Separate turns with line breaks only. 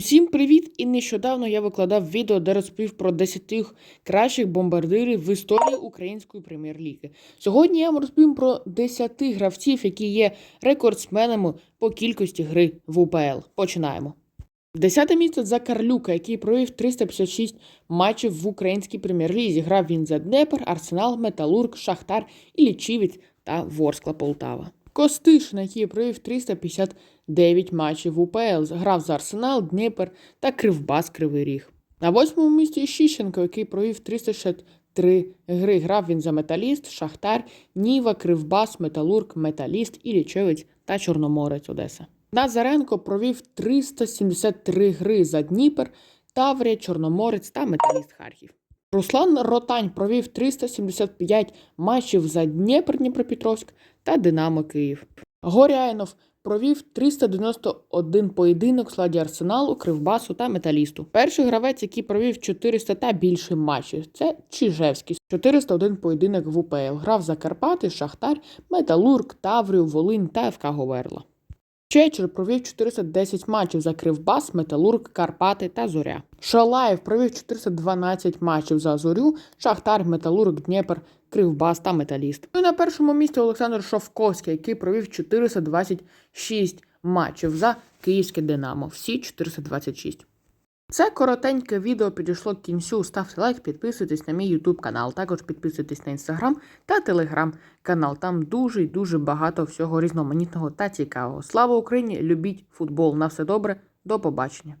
Усім привіт! І нещодавно я викладав відео, де розповів про 10 кращих бомбардирів в історії української прем'єр-ліги. Сьогодні я вам розповім про 10 гравців, які є рекордсменами по кількості гри в УПЛ. Починаємо. Десяте місце за Карлюка, який провів 356 матчів в українській прем'єр-лізі. Грав він за Днепр, Арсенал, Металург, Шахтар, Іллічівець та Ворскла Полтава. Костишин, який провів 359 матчів УПЛ, грав за Арсенал, Дніпер та Кривбас Кривий Ріг. На восьмому місці Щіщенко, який провів 363 гри. Грав він за Металіст, Шахтар, Ніва, Кривбас, Металург, Металіст, Іллічевець та Чорноморець Одеса. Назаренко провів 373 гри за Дніпер, Таврія, Чорноморець та Металіст Харків. Руслан Ротань провів 375 матчів за Дніпр Дніпропетровськ та Динамо Київ. Горяйнов провів 391 поєдинок в складі Арсеналу, Кривбасу та Металісту. Перший гравець, який провів 400 та більше матчів, це Чижевський. 401 поєдинок в УПЛ. Грав за Карпати, Шахтар, Металург, Таврію, Волинь та ФК Говерла. Чечер провів 410 матчів за Кривбас, Металург, Карпати та Зоря. Шалаєв провів 412 матчів за Зорю, Шахтар, Металург, Дніпр, Кривбас та Металіст. Ну і на першому місці Олександр Шовковський, який провів 426 матчів за Київське Динамо. Всі 426. Це коротеньке відео підійшло к кінцю. Ставте лайк, підписуйтесь на мій YouTube канал. Також підписуйтесь на інстаграм та телеграм канал. Там дуже і дуже багато всього різноманітного та цікавого. Слава Україні! Любіть футбол! На все добре, до побачення!